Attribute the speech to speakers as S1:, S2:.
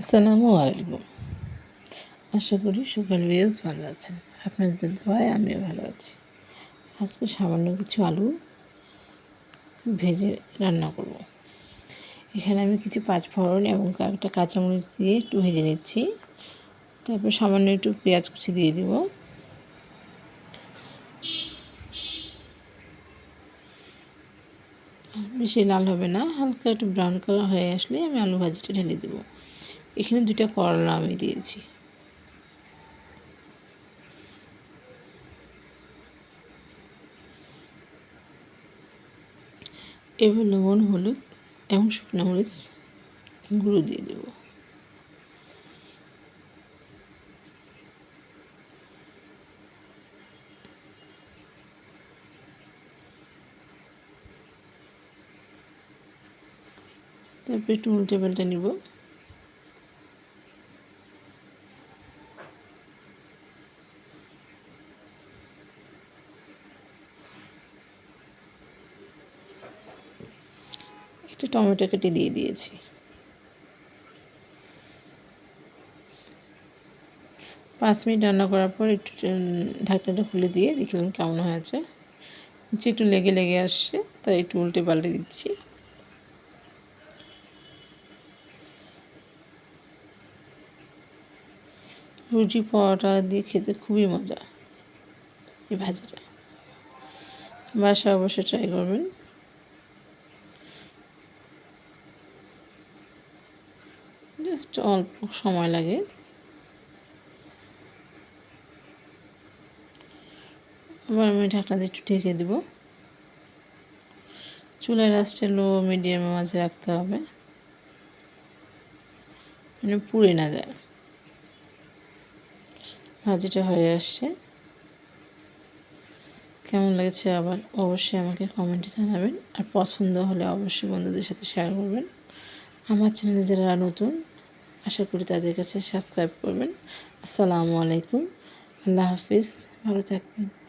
S1: আসসালামু আলাইকুম। আশা করি সকাল ভিউজ ভালো আছেন। আপনার আপনাদের দোয়ায় আমিও ভালো আছি। আজকে সামান্য কিছু আলু ভেজে রান্না করব। এখানে আমি কিছু পাঁচফোড়ন এবং কয়েকটা কাঁচামরিচ দিয়ে একটু ভেজে নিচ্ছি। তারপর সামান্য একটু পেঁয়াজ কুচি দিয়ে দিব। বেশি লাল হবে না, হালকা একটু ব্রাউন কালার হয়ে আসলে আমি আলু ভাজিটা ঢেলে দেবো। এখানে দুটা করলা আমি দিয়েছি। এবার লবণ, হলুদ, এবং শুকনো মরিচ গুঁড়ো দিয়ে দেবো। তারপরে একটু উল্টে পাল্টে নিব। একটা টমেটো কেটে দিয়ে দিয়েছি। পাঁচ মিনিট রান্না করার পর একটু ঢাকনাটা খুলে দিয়ে দেখলাম কেমন হয়েছে। নিচে একটু লেগে লেগে আসছে, তাই একটু উল্টে পাল্টে দিচ্ছি। রুটি, পরোটা দিয়ে খেতে খুবই মজা, এই ভাজিটা। বাসা অবশ্যই ট্রাই করবেন। জাস্ট অল্প সময় লাগে। আবার আমি ঢাকনা দিয়ে একটু ঢেকে দেবো। চুলের রাস্টে লো মিডিয়ামের মাঝে রাখতে হবে। মানে পুড়ে না যায়। ভাজিটা হয়ে আসছে। কেমন লাগছে আবার অবশ্যই আমাকে কমেন্টে জানাবেন। আর পছন্দ হলে অবশ্যই বন্ধুদের সাথে শেয়ার করবেন। আমার চ্যানেলে যারা নতুন আশা করি তাদের কাছে সাবস্ক্রাইব করবেন। আসসালামু আলাইকুম। আল্লাহ হাফিজ। ভালো থাকবেন।